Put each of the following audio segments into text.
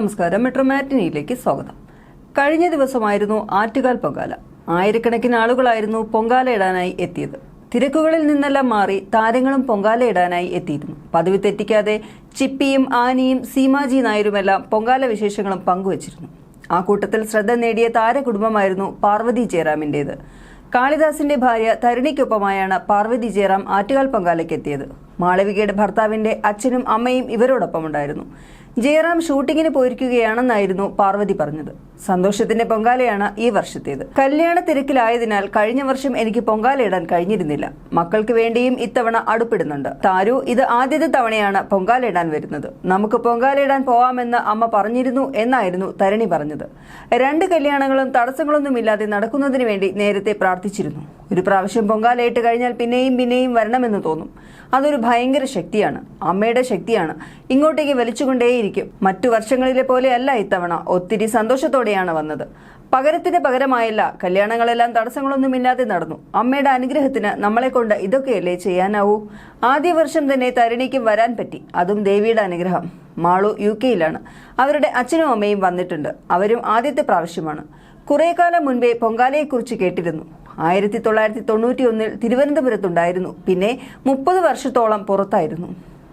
നമസ്കാരം. മെട്രോ മാറ്റിനിയിലേക്ക് സ്വാഗതം. കഴിഞ്ഞ ദിവസമായിരുന്നു ആറ്റുകാൽ പൊങ്കാല. ആയിരക്കണക്കിന് ആളുകളായിരുന്നു പൊങ്കാല ഇടാനായി എത്തിയത്. തിരക്കുകളിൽ നിന്നെല്ലാം മാറി താരങ്ങളും പൊങ്കാല ഇടാനായി എത്തിയിരുന്നു. പതിവ് തെറ്റിക്കാതെ ചിപ്പിയും ആനിയും സീമാജി നായരുമെല്ലാം പൊങ്കാല വിശേഷങ്ങളും പങ്കുവച്ചിരുന്നു. ആ കൂട്ടത്തിൽ ശ്രദ്ധ നേടിയ താരകുടുംബമായിരുന്നു പാർവതി ജയറാമിന്റേത്. കാളിദാസിന്റെ ഭാര്യ തരുണിക്കൊപ്പമായാണ് പാർവതി ജയറാം ആറ്റുകാൽ പൊങ്കാലയ്ക്കെത്തിയത്. മാളവികയുടെ ഭർത്താവിന്റെ അച്ഛനും അമ്മയും ഇവരോടൊപ്പം ഉണ്ടായിരുന്നു ജയറാം ഷൂട്ടിങ്ങിന് പോയിരിക്കുകയാണെന്നായിരുന്നു പാർവതി പറഞ്ഞത്. സന്തോഷത്തിന്റെ പൊങ്കാലയാണ് ഈ വർഷത്തേത്. കല്യാണ തിരക്കിലായതിനാൽ കഴിഞ്ഞ വർഷം എനിക്ക് പൊങ്കാല ഇടാൻ കഴിഞ്ഞിരുന്നില്ല. മക്കൾക്ക് വേണ്ടിയും ഇത്തവണ അടുപ്പിടുന്നുണ്ട്. താരു ഇത് ആദ്യത്തെ തവണയാണ് പൊങ്കാല ഇടാൻ വരുന്നത്. നമുക്ക് പൊങ്കാല ഇടാൻ പോവാമെന്ന് അമ്മ പറഞ്ഞിരുന്നു എന്നായിരുന്നു തരണി പറഞ്ഞത്. രണ്ട് കല്യാണങ്ങളും തടസ്സങ്ങളൊന്നുമില്ലാതെ നടക്കുന്നതിന് വേണ്ടി നേരത്തെ പ്രാർത്ഥിച്ചിരുന്നു. ഒരു പ്രാവശ്യം പൊങ്കാലയിട്ട് കഴിഞ്ഞാൽ പിന്നെയും പിന്നെയും വരണമെന്ന് തോന്നും. അതൊരു ഭയങ്കര ശക്തിയാണ്. അമ്മയുടെ ശക്തിയാണ്. ഇങ്ങോട്ടേക്ക് വലിച്ചുകൊണ്ടേയിരിക്കും. മറ്റു വർഷങ്ങളിലെ പോലെ അല്ല ഇത്തവണ. ഒത്തിരി സന്തോഷത്തോടെയാണ് വന്നത്. പകരത്തിന് പകരമായല്ല കല്യാണങ്ങളെല്ലാം തടസ്സങ്ങളൊന്നുമില്ലാതെ നടന്നു. അമ്മയുടെ അനുഗ്രഹത്തിന് നമ്മളെ കൊണ്ട് ഇതൊക്കെയല്ലേ ചെയ്യാനാവൂ? ആദ്യ വർഷം തന്നെ തരുണിക്കും വരാൻ പറ്റി. അതും ദേവിയുടെ അനുഗ്രഹം. മാളു യു കെയിലാണ്. അവരുടെ അച്ഛനും അമ്മയും വന്നിട്ടുണ്ട്. അവരും ആദ്യത്തെ പ്രാവശ്യമാണ്. കുറെ കാലം മുൻപേ പൊങ്കാലയെക്കുറിച്ച് കേട്ടിരുന്നു. ആയിരത്തി തൊള്ളായിരത്തി തൊണ്ണൂറ്റി ഒന്നിൽ തിരുവനന്തപുരത്തുണ്ടായിരുന്നു. പിന്നെ മുപ്പത് വർഷത്തോളം പുറത്തായിരുന്നു.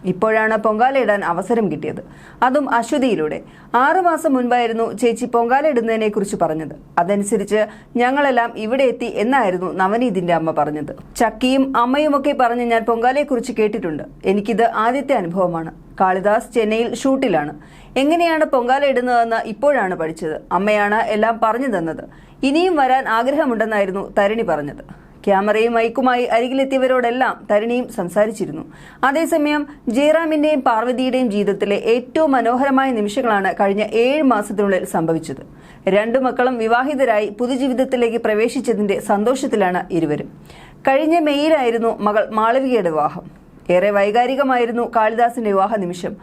ഇപ്പോഴാണ് പൊങ്കാലയിടാൻ അവസരം കിട്ടിയത്. അതും അശ്വതിയിലൂടെ. ആറുമാസം മുൻപായിരുന്നു ചേച്ചി പൊങ്കാലയിടുന്നതിനെ കുറിച്ച് പറഞ്ഞത്. അതനുസരിച്ച് ഞങ്ങളെല്ലാം ഇവിടെ എത്തി എന്നായിരുന്നു നവനീതിന്റെ അമ്മ പറഞ്ഞത്. ചക്കിയും അമ്മയുമൊക്കെ പറഞ്ഞ് ഞാൻ പൊങ്കാലയെക്കുറിച്ച് കേട്ടിട്ടുണ്ട്. എനിക്കിത് ആദ്യത്തെ അനുഭവമാണ്. കാളിദാസ് ചെന്നൈയിൽ ഷൂട്ടിലാണ്. എങ്ങനെയാണ് പൊങ്കാല ഇടുന്നതെന്ന് ഇപ്പോഴാണ് പഠിച്ചത്. അമ്മയാണ് എല്ലാം പറഞ്ഞു തന്നത്. ഇനിയും വരാൻ ആഗ്രഹമുണ്ടെന്നായിരുന്നു തരിണി പറഞ്ഞത്. ക്യാമറയും മൈക്കുമായി അരികിലെത്തിയവരോടെല്ലാം തരിണിയും സംസാരിച്ചിരുന്നു. അതേസമയം ജയറാമിന്റെയും പാർവതിയുടെയും ജീവിതത്തിലെ ഏറ്റവും മനോഹരമായ നിമിഷങ്ങളാണ് കഴിഞ്ഞ ഏഴ് മാസത്തിനുള്ളിൽ സംഭവിച്ചത്. രണ്ടു മക്കളും വിവാഹിതരായി പുതുജീവിതത്തിലേക്ക് പ്രവേശിച്ചതിന്റെ സന്തോഷത്തിലാണ് ഇരുവരും. കഴിഞ്ഞ മെയ്യിലായിരുന്നു മകൾ മാളവികയുടെ വിവാഹം. ഏറെ വൈകാരികമായിരുന്നു കാളിദാസിന്റെ വിവാഹ നിമിഷം.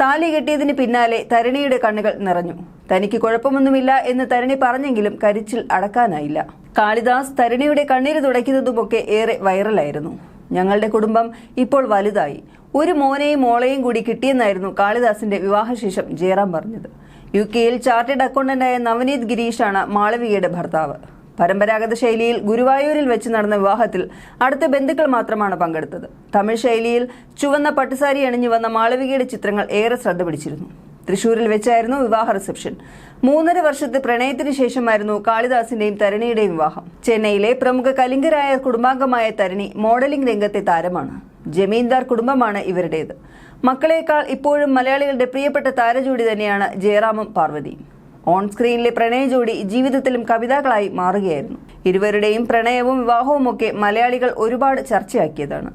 താലി കെട്ടിയതിന് പിന്നാലെ തരണിയുടെ കണ്ണുകൾ നിറഞ്ഞു. തനിക്ക് കുഴപ്പമൊന്നുമില്ല എന്ന് തരണി പറഞ്ഞെങ്കിലും കരിച്ചിൽ അടക്കാനായില്ല. കാളിദാസ് തരണിയുടെ കണ്ണീര് തുടയ്ക്കുന്നതുമൊക്കെ ഏറെ വൈറലായിരുന്നു. ഞങ്ങളുടെ കുടുംബം ഇപ്പോൾ വലുതായി. ഒരു മോനെയും മോളെയും കൂടി കിട്ടിയെന്നായിരുന്നു കാളിദാസിന്റെ വിവാഹശേഷം ജയറാം പറഞ്ഞത്. യു കെയിൽ ചാർട്ടേഡ് അക്കൗണ്ടന്റായ നവനീത് ഗിരീഷാണ് മാളവികയുടെ ഭർത്താവ്. പരമ്പരാഗത ശൈലിയിൽ ഗുരുവായൂരിൽ വെച്ച് നടന്ന വിവാഹത്തിൽ അടുത്ത ബന്ധുക്കൾ മാത്രമാണ് പങ്കെടുത്തത്. തമിഴ് ശൈലിയിൽ ചുവന്ന പട്ടുസാരി അണിഞ്ഞു വന്ന മാളവികയുടെ ചിത്രങ്ങൾ ഏറെ ശ്രദ്ധ പിടിച്ചിരുന്നു. തൃശൂരിൽ വെച്ചായിരുന്നു വിവാഹ റിസപ്ഷൻ. മൂന്നര വർഷത്തെ പ്രണയത്തിന് ശേഷമായിരുന്നു കാളിദാസിന്റെയും തരണിയുടെയും വിവാഹം. ചെന്നൈയിലെ പ്രമുഖ കലിംഗരായ കുടുംബാംഗമായ തരണി മോഡലിംഗ് രംഗത്തെ താരമാണ്. ജമീന്ദാർ കുടുംബമാണ് ഇവരുടേത്. മക്കളേക്കാൾ ഇപ്പോഴും മലയാളികളുടെ പ്രിയപ്പെട്ട താരജോഡി തന്നെയാണ് ജയറാമും പാർവതിയും. ഓൺ സ്ക്രീനിലെ പ്രണയ ജോഡി ജീവിതത്തിലും കവിതകളായി മാറുകയായിരുന്നു. ഇരുവരുടെയും പ്രണയവും വിവാഹവും ഒക്കെ മലയാളികൾ ഒരുപാട് ചർച്ചയാക്കിയതാണ്.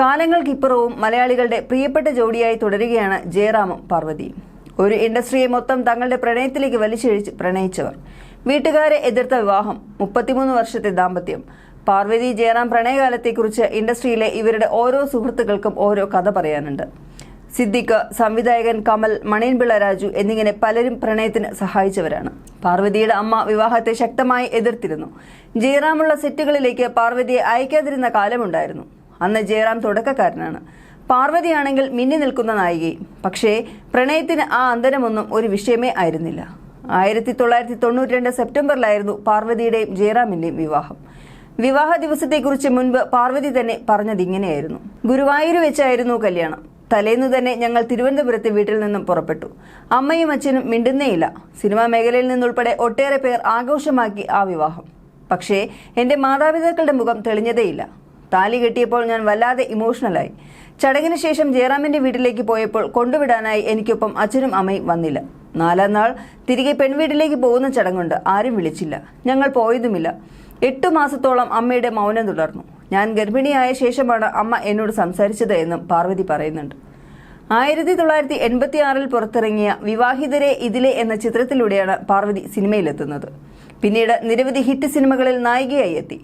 കാലങ്ങൾക്കിപ്പുറവും മലയാളികളുടെ പ്രിയപ്പെട്ട ജോഡിയായി തുടരുകയാണ് ജയറാമും പാർവതിയും. ഒരു ഇൻഡസ്ട്രിയെ മൊത്തം തങ്ങളുടെ പ്രണയത്തിലേക്ക് വലിച്ചിഴിച്ച് പ്രണയിച്ചവർ. വീട്ടുകാരെ എതിർത്ത വിവാഹം മുപ്പത്തിമൂന്ന് വർഷത്തെ ദാമ്പത്യം. പാർവതി ജയറാം പ്രണയകാലത്തെക്കുറിച്ച് ഇൻഡസ്ട്രിയിലെ ഇവരുടെ ഓരോ സുഹൃത്തുക്കൾക്കും ഓരോ കഥ പറയാനുണ്ട്. സിദ്ദിഖ് സംവിധായകൻ കമൽ മണിയൻപിള്ള രാജു എന്നിങ്ങനെ പലരും പ്രണയത്തിന് സഹായിച്ചവരാണ്. പാർവതിയുടെ അമ്മ വിവാഹത്തെ ശക്തമായി എതിർത്തിരുന്നു. ജയറാമുള്ള സെറ്റുകളിലേക്ക് പാർവതിയെ അയക്കാതിരുന്ന കാലമുണ്ടായിരുന്നു. അന്ന് ജയറാം തുടക്കക്കാരനാണ്. പാർവതിയാണെങ്കിൽ മിന്നി നിൽക്കുന്ന നായികയും. പക്ഷേ പ്രണയത്തിന് ആ അന്തരമൊന്നും ഒരു വിഷയമേ ആയിരുന്നില്ല. ആയിരത്തി തൊള്ളായിരത്തി തൊണ്ണൂറ്റി രണ്ട് സെപ്റ്റംബറിലായിരുന്നു പാർവതിയുടെയും ജയറാമിന്റെയും വിവാഹം. വിവാഹ ദിവസത്തെക്കുറിച്ച് മുൻപ് പാർവതി തന്നെ പറഞ്ഞത് ഇങ്ങനെയായിരുന്നു ഗുരുവായൂർ വെച്ചായിരുന്നു കല്യാണം. തലേന്ന് തന്നെ ഞങ്ങൾ തിരുവനന്തപുരത്തെ വീട്ടിൽ നിന്നും പുറപ്പെട്ടു. അമ്മയും അച്ഛനും മിണ്ടുന്നേയില്ല. സിനിമാ മേഖലയിൽ നിന്നുൾപ്പെടെ ഒട്ടേറെ പേർ ആഘോഷമാക്കി ആ വിവാഹം. പക്ഷേ എന്റെ മാതാപിതാക്കളുടെ മുഖം തെളിഞ്ഞതേയില്ല. താലി കെട്ടിയപ്പോൾ ഞാൻ വല്ലാതെ ഇമോഷണലായി ചടങ്ങിന് ശേഷം ജയറാമിന്റെ വീട്ടിലേക്ക് പോയപ്പോൾ കൊണ്ടുവിടാനായി എനിക്കൊപ്പം അച്ഛനും അമ്മയും വന്നില്ല. നാലാം നാൾ തിരികെ പെൺവീട്ടിലേക്ക് പോകുന്ന ചടങ്ങുണ്ട്. ആരും വിളിച്ചില്ല. ഞങ്ങൾ പോയതുമില്ല. എട്ടു മാസത്തോളം അമ്മയുടെ മൗനം തുടർന്നു. ഞാൻ ഗർഭിണിയായ ശേഷമാണ് അമ്മ എന്നോട് സംസാരിച്ചത് എന്നും പാർവതി പറയുന്നുണ്ട്. ആയിരത്തി തൊള്ളായിരത്തി എൺപത്തി ആറിൽ പുറത്തിറങ്ങിയ വിവാഹിതരെ ഇതിലെ എന്ന ചിത്രത്തിലൂടെയാണ് പാർവതി സിനിമയിലെത്തുന്നത്. പിന്നീട് നിരവധി ഹിറ്റ് സിനിമകളിൽ നായികയായി എത്തി.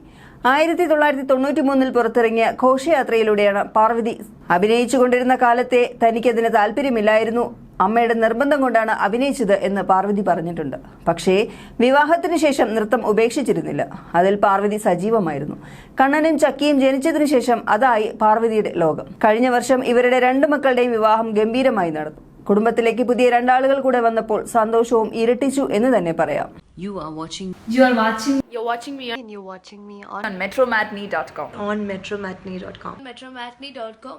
ആയിരത്തി തൊള്ളായിരത്തി തൊണ്ണൂറ്റി മൂന്നിൽ പുറത്തിറങ്ങിയ ഘോഷയാത്രയിലൂടെയാണ് പാർവതി അഭിനയിച്ചുകൊണ്ടിരുന്ന കാലത്തെ തനിക്കതിന് താല്പര്യമില്ലായിരുന്നു അമ്മയുടെ നിർബന്ധം കൊണ്ടാണ് അഭിനയിച്ചത് എന്ന് പാർവതി പറഞ്ഞിട്ടുണ്ട് പക്ഷേ വിവാഹത്തിന് ശേഷം നൃത്തം ഉപേക്ഷിച്ചിരുന്നില്ല അതിൽ പാർവതി സജീവമായിരുന്നു കണ്ണനും ചക്കിയും ജനിച്ചതിനു ശേഷം അതായി പാർവതിയുടെ ലോകം കഴിഞ്ഞ വർഷം ഇവരുടെ രണ്ട് മക്കളുടെയും വിവാഹം ഗംഭീരമായി നടന്നു കുടുംബത്തിലേക്ക് പുതിയ രണ്ടാളുകൾ കൂടെ വന്നപ്പോൾ സന്തോഷവും ഇരട്ടിച്ചു എന്ന് തന്നെ പറയാം You are watching You are watching You're watching me and you're watching me on, on metromatney.com. on metromatney.com. metromatney.com.